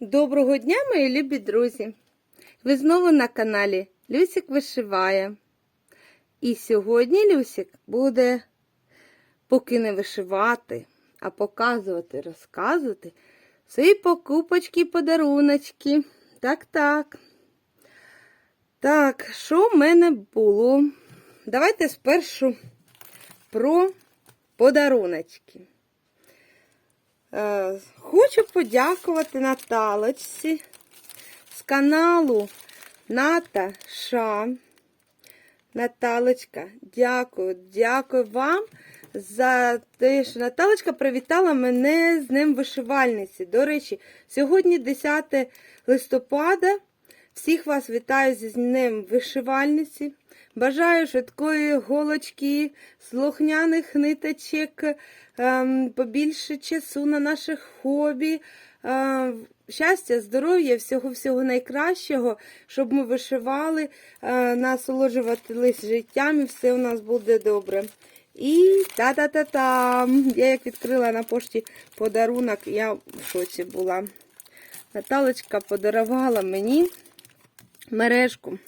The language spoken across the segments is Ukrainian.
Доброго дня, мої любі друзі! Ви знову на каналі Люсик вишиває. І сьогодні Люсик буде поки не вишивати, а показувати, розказувати свої покупочки, подаруночки. Так, так. Так, що в мене було? Давайте спершу про подаруночки. Е, Хочу подякувати Наталочці з каналу Ната Ша. Наталочка, дякую, дякую вам за те, що Наталочка привітала мене з Днем вишивальниці. До речі, сьогодні 10 листопада. Всіх вас вітаю зі Днем вишивальниці. Бажаю швидкої голочки, слухняних ниточок, ем, побільше часу на наших хобі. ем, Щастя, здоров'я, всього-всього найкращого, щоб ми вишивали, е, насолоджуватись життям і все у нас буде добре. І та-та-та-там! Я як відкрила на пошті подарунок, я в шоці була. Наталочка подарувала мені мережку.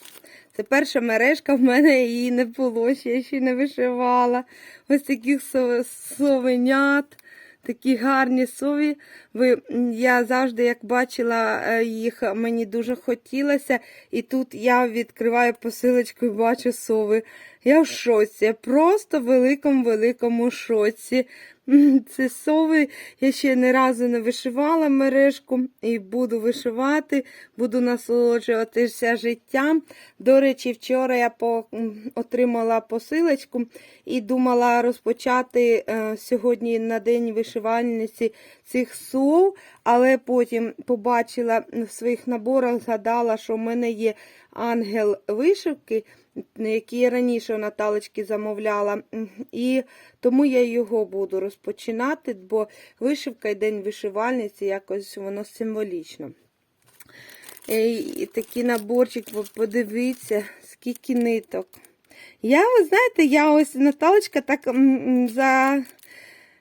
Це перша мережка в мене її не було, я ще не вишивала. Ось таких совенят, такі гарні сові. Я завжди, як бачила е, їх, мені дуже хотілося. І тут я відкриваю посилочку і бачу сови. Я в шоці, я просто в великому-великому шоці. Це сови, я ще ні разу не вишивала мережку і буду вишивати, буду насолоджуватися життям. До речі, вчора я по, отримала посилочку і думала розпочати е, сьогодні на день вишивальниці цих сов, але потім побачила в своїх наборах, згадала, що в мене є ангел вишивки, який я раніше у Наталочки замовляла. І тому я його буду розпочинати, бо вишивка і день вишивальниці якось воно символічно. Е, І такий наборчик, подивіться, скільки ниток. Я, ви знаєте, я ось Наталочка так за,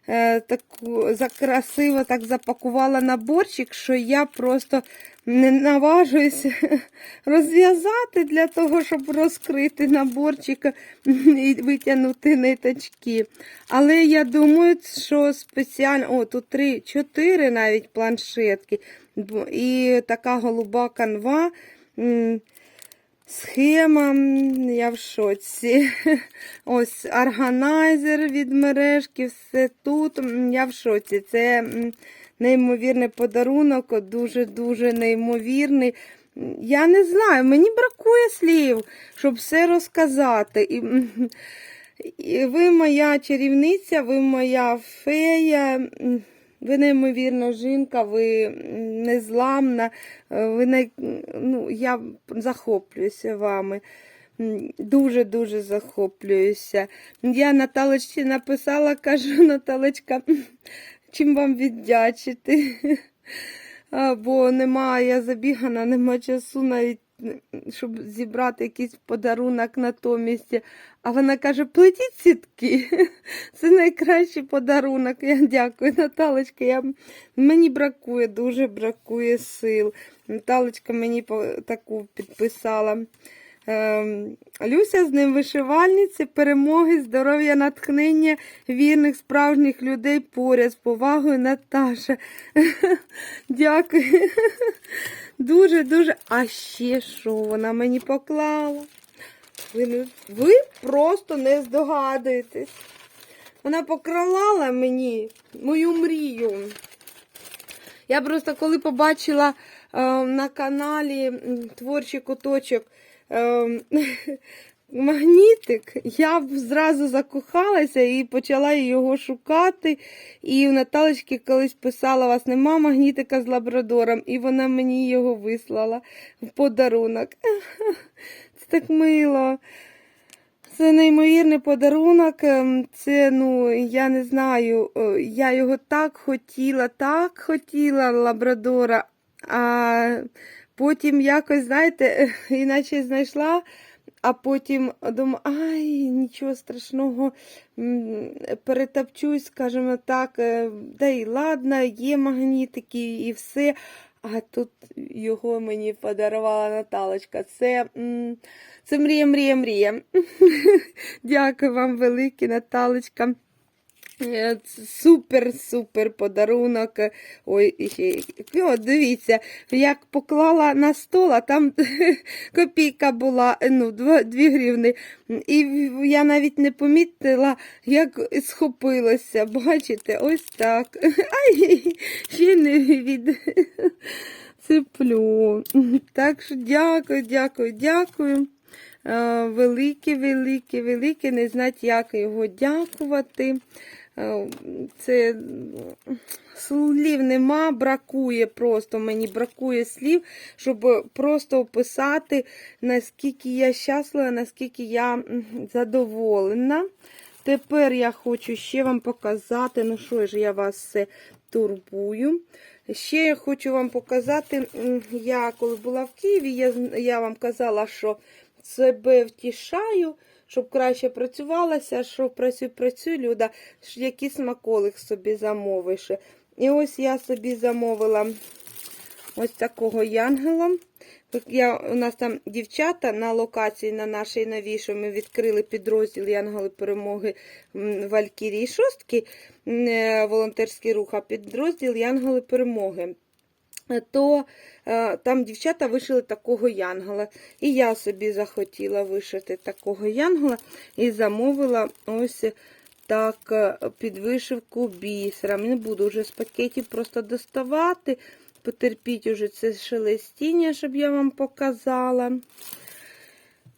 е, таку, за красиво так запакувала наборчик, що я просто не наважуюсь розв'язати для того, щоб розкрити наборчик і витягнути ниточки. Але я думаю, що спеціально, о, тут три, чотири навіть планшетки. І така голуба канва. Схема, я в шоці. Ось органайзер від мережки, все тут. Я в шоці. Це неймовірний подарунок, дуже-дуже неймовірний. Я не знаю, мені бракує слів, щоб все розказати. І, і ви моя чарівниця, ви моя фея. Ви неймовірна жінка, ви незламна, е, ви най... ну, я захоплююся вами. Дуже-дуже захоплююся. Я Наталочці написала, кажу, Наталочка, чим вам віддячити? Бо немає, я забігана, нема часу навіть, щоб зібрати якийсь подарунок натомість. А вона каже, плетіть сітки. Це найкращий подарунок. Я дякую, Наталочка. Я... Мені бракує, дуже бракує сил. Наталочка мені таку підписала. Ем, Люся з ним вишивальниці, перемоги, здоров'я, натхнення вірних справжніх людей поряд з повагою Наташа. Дякую. Дуже, дуже. А ще що вона мені поклала? Ви, ви просто не здогадуєтесь. Вона покралала мені мою мрію. Я просто коли побачила е, на каналі творчий куточок е, магнітик, я б зразу закохалася і почала його шукати. І у Наталочки колись писала, у вас нема магнітика з лабрадором, і вона мені його вислала в подарунок. Це так мило. Це неймовірний подарунок. ем, Це, ну, я не знаю, е, я його так хотіла, так хотіла лабрадора. А потім якось, знаєте, іначе знайшла, а потім думаю, ай, нічого страшного, перетопчусь, скажімо так, е, да й ладно, є магнітики і все. А тут його мені подарувала Наталочка. Це, це мрія, мрія, мрія. Дякую вам велике, Наталочка. Супер-супер подарунок. Ой, о, дивіться, як поклала на стол, а там копійка була, ну, 2, гривни. І я навіть не помітила, як схопилося. Бачите, ось так. Ай, ще не від цеплю. Так що дякую, дякую, дякую. Е, Велике, велике, велике, не знати, як його дякувати. Е, Це слів нема, бракує просто, мені бракує слів, щоб просто описати, наскільки я щаслива, наскільки я задоволена. Тепер я хочу ще вам показати, ну що ж, я вас все турбую. Ще я хочу вам показати, я коли була в Києві, я, я вам казала, що себе втішаю, щоб краще працювалася, що працюй, працюй, Люда, який смаколик собі замовиш. І ось я собі замовила ось такого янгела. Я, у нас там дівчата на локації на нашій новішій ми відкрили підрозділ Янголи перемоги Валькірії Шостки, е, волонтерський рух, а підрозділ Янголи перемоги. То е, там дівчата вишили такого янгола. І я собі захотіла вишити такого янгола і замовила ось так е, під вишивку бісером. Не буду вже з пакетів просто доставати. Потерпіть уже це шелестіння, щоб я вам показала.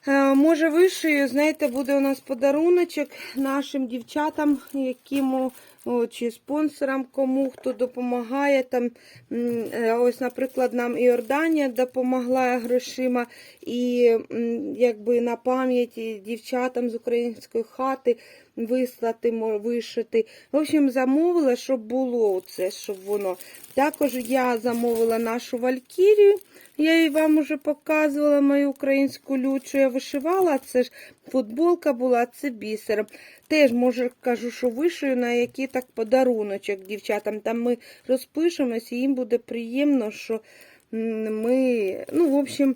Е, Може, вишию, знаєте, буде у нас подаруночок нашим дівчатам, яким о, чи спонсорам, кому хто допомагає. Там, е, ось, наприклад, нам Іорданія допомогла грошима, і якби на пам'яті дівчатам з української хати вислати, вишити. В общем, замовила, щоб було це, щоб воно. Також я замовила нашу Валькірію. Я їй вам уже показувала мою українську лючу. Я вишивала, це ж футболка була, це бісером. Теж, може, кажу, що вишию на який так подаруночок дівчатам. Там ми розпишемось, і їм буде приємно, що ми, ну, в общем,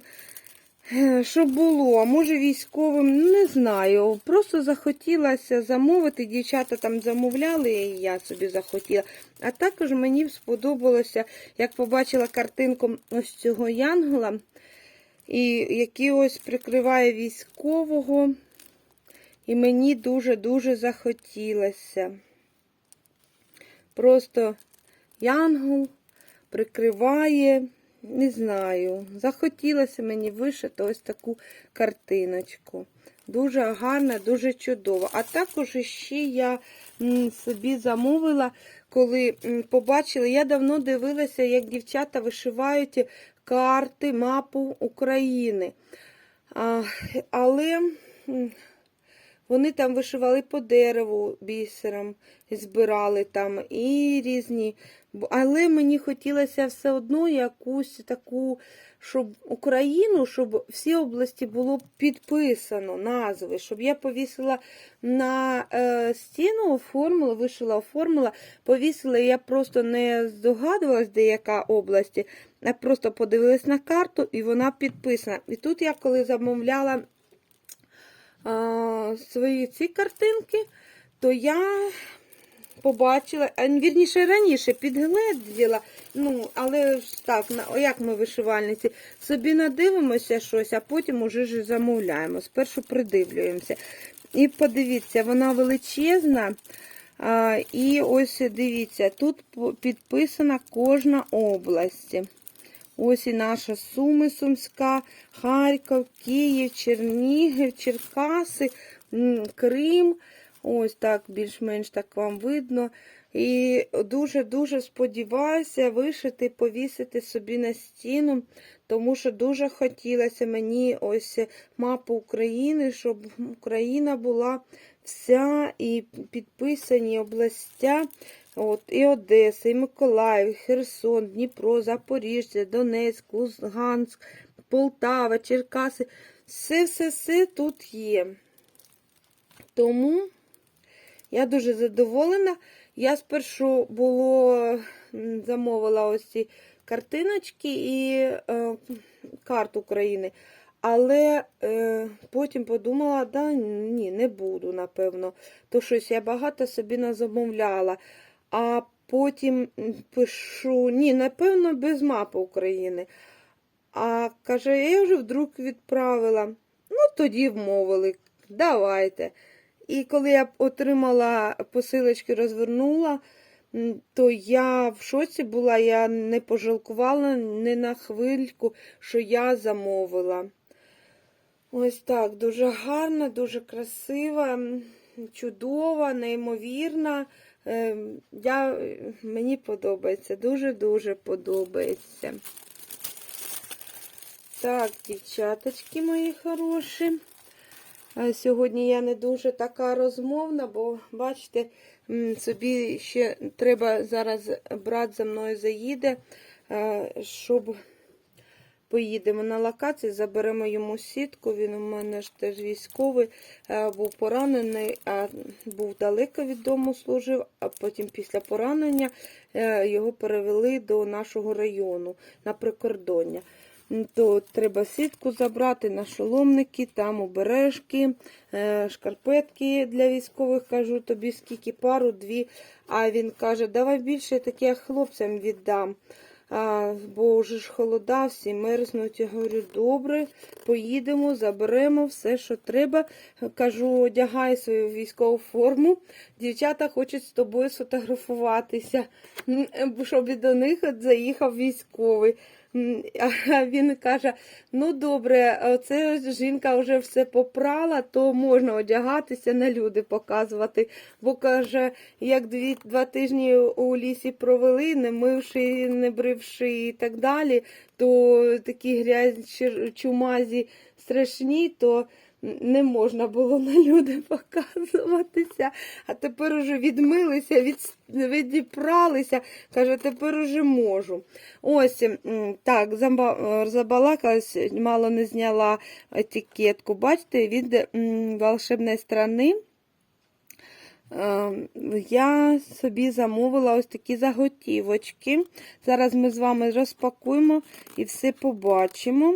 е, що було, може військовим, ну, не знаю. Просто захотілося замовити. Дівчата там замовляли, і я собі захотіла. А також мені сподобалося, як побачила картинку ось цього янгола, і який ось прикриває військового. І мені дуже-дуже захотілося. Просто янгол прикриває, не знаю, захотілося мені вишити ось таку картиночку. Дуже гарна, дуже чудова. А також ще я собі замовила, коли побачила, я давно дивилася, як дівчата вишивають карти, мапу України. А, але вони там вишивали по дереву бісером, збирали там і різні. Але мені хотілося все одно якусь таку, щоб Україну, щоб всі області було підписано назви, щоб я повісила на е, стіну, оформила, вишила, оформила, повісила, я просто не здогадувалась, де яка область, а просто подивилась на карту, і вона підписана. І тут я коли замовляла свої ці картинки, то я побачила, вірніше раніше підгледіла, ну, але ж так, як ми вишивальниці, собі надивимося щось, а потім уже ж замовляємо. Спершу придивлюємося. І подивіться, вона величезна. А, і ось дивіться, тут підписана кожна область. Ось і наша Суми Сумська, Харків, Київ, Чернігів, Черкаси, Крим. Ось так більш-менш так вам видно. І дуже-дуже сподіваюся вишити, повісити собі на стіну, тому що дуже хотілося мені ось мапу України, щоб Україна була вся і підписані областя. От, і Одеса, і Миколаїв, і Херсон, Дніпро, Запоріжжя, Донецьк, Луганськ, Полтава, Черкаси. Все-все-все тут є. Тому я дуже задоволена. Я спершу було замовила ось ці картиночки і е, карту України. Але е, потім подумала, да ні, не буду, напевно. То щось я багато собі назамовляла. А потім пишу, ні, напевно, без мапи України. А каже, я вже вдруг відправила. Ну, тоді вмовили, давайте. І коли я отримала посилочки, розвернула, то я в шоці була, я не пожалкувала не на хвильку, що я замовила. Ось так, дуже гарна, дуже красива, чудова, неймовірна. Ем, Я, мені подобається, дуже-дуже подобається. Так, дівчаточки мої хороші. Е, Сьогодні я не дуже така розмовна, бо, бачите, собі ще треба зараз брат за мною заїде, е, щоб поїдемо на локацію, заберемо йому сітку. Він у мене ж теж військовий, е, був поранений, а був далеко від дому служив, а потім після поранення е, його перевели до нашого району на прикордоння. То треба сітку забрати на шоломники, там обережки, е, шкарпетки для військових. Кажу, тобі скільки пару, дві. А він каже, давай більше таке хлопцям віддам. Бо вже ж холода, всі мерзнуть. Я говорю, добре, поїдемо, заберемо все, що треба. Кажу, одягай свою військову форму. Дівчата хочуть з тобою сфотографуватися, щоб до них заїхав військовий. А він каже: ну добре, це жінка вже все попрала, то можна одягатися на люди показувати. Бо каже, як дві, два тижні у лісі провели, не мивши, не бривши і так далі, то такі грязь чумазі страшні, то не можна було на люди показуватися. А тепер уже відмилися, від, відіпралися. Каже, тепер уже можу. Ось так, забалакалась, мало не зняла етикетку. Бачите, від волшебної страни. Е, Я собі замовила ось такі заготівочки. Зараз ми з вами розпакуємо і все побачимо.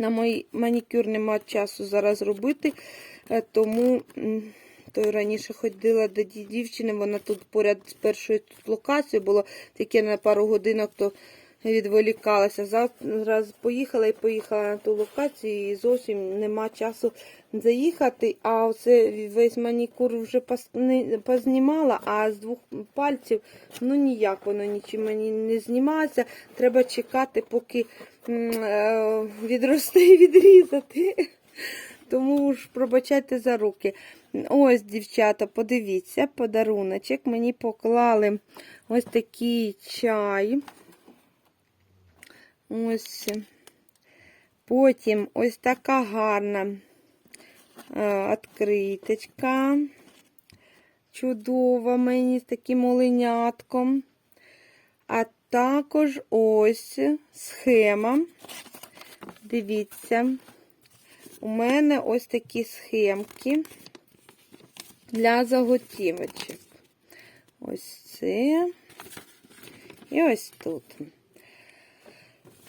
На мій манікюр нема часу зараз робити, е, тому то раніше ходила до дівчини, вона тут поряд з першою тут локацією було таке на пару годинок, то відволікалася. Зараз поїхала і поїхала на ту локацію, і зовсім нема часу заїхати. А оце весь манікюр вже познімала, а з двох пальців ну ніяк воно нічим мені не знімається. Треба чекати, поки е, відросте і відрізати. Тому ж пробачайте за руки. Ось, дівчата, подивіться, подаруночок. Мені поклали ось такий чай. Ось. Потім ось така гарна е, відкриточка. Чудова мені з таким оленятком. А також ось схема. Дивіться, у мене ось такі схемки для заготівочок. Ось це. І ось тут.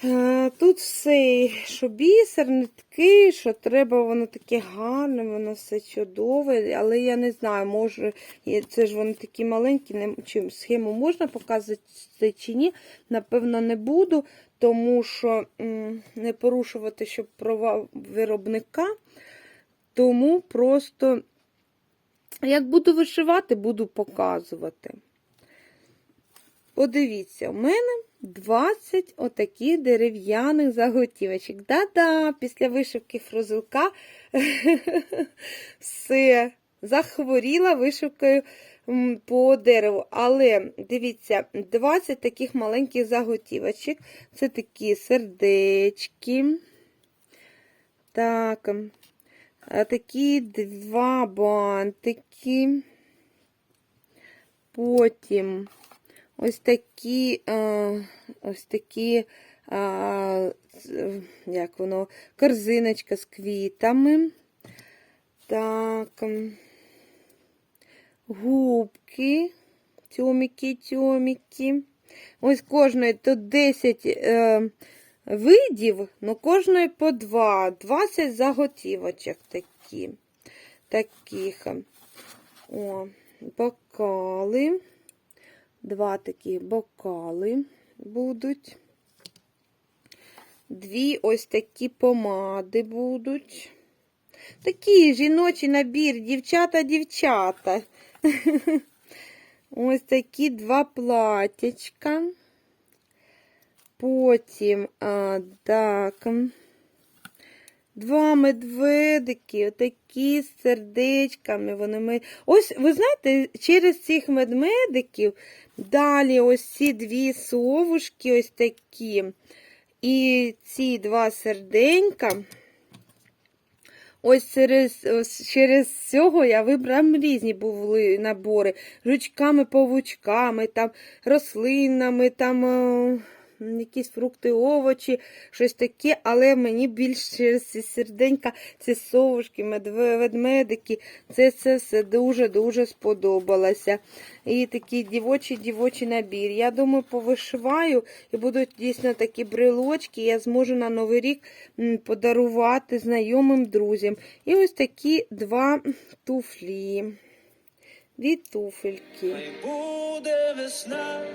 Е, Тут все, що бісер, нитки, що треба, воно таке гарне, воно все чудове, але я не знаю, може, це ж вони такі маленькі, не, чи схему можна показувати чи ні. Напевно, не буду, тому що м, не порушувати, щоб права виробника. Тому просто, як буду вишивати, буду показувати. Подивіться, у мене 20 отаких дерев'яних заготівочок. Да-да, після вишивки фрузилка все, захворіла вишивкою по дереву. Але дивіться, 20 таких маленьких заготівочок. Це такі сердечки. Так, такі два бантики. Потім ось такі, е, ось такі, е, як воно, корзиночка з квітами. Так, губки, тьоміки, тьоміки. Ось кожної тут 10 е, видів, ну кожної по 2. 20 заготівочок такі. Таких. О, бокали. Два такі бокали будуть. Дві ось такі помади будуть. Такий жіночий набір, дівчата-дівчата. Ось такі два платячка. Потім, а, так, два медведики, отакі з сердечками. Вони ми... Ось, ви знаєте, через цих медведиків далі ось ці дві совушки, ось такі. І ці два серденька. Ось через, ось через цього я вибрав різні були набори. Жучками, павучками, там, рослинами, там е, якісь фрукти, овочі, щось таке, але мені більш серденька, ці совушки, ведмедики, це, це все дуже-дуже сподобалося. І такий дівочий-дівочий набір. Я думаю, повишиваю і будуть дійсно такі брелочки. Я зможу на Новий рік подарувати знайомим друзям. І ось такі два туфлі. Дві туфельки. Буде весна.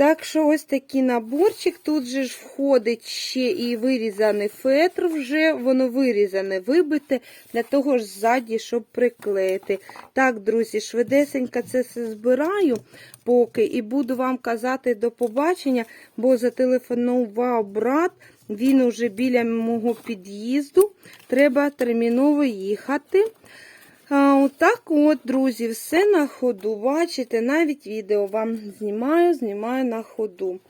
Так що ось такий наборчик. Тут же ж входить ще і вирізаний фетр, вже воно вирізане, вибите, для того ж ззаді, щоб приклеїти. Так, друзі, швидесенько це все збираю поки і буду вам казати до побачення, бо зателефонував брат. Він уже біля мого під'їзду. Треба терміново їхати. А, Отак от, друзі, все на ходу. Бачите, навіть відео вам знімаю, знімаю на ходу.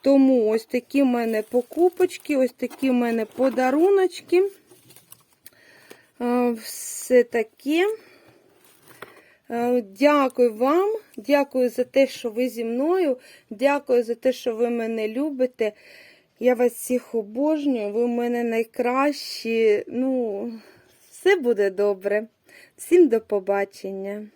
Тому ось такі в мене покупочки, ось такі в мене подаруночки. Все таке. Дякую вам, дякую за те, що ви зі мною. Дякую за те, що ви мене любите. Я вас всіх обожнюю, ви в мене найкращі. Ну, все буде добре. Всім до побачення.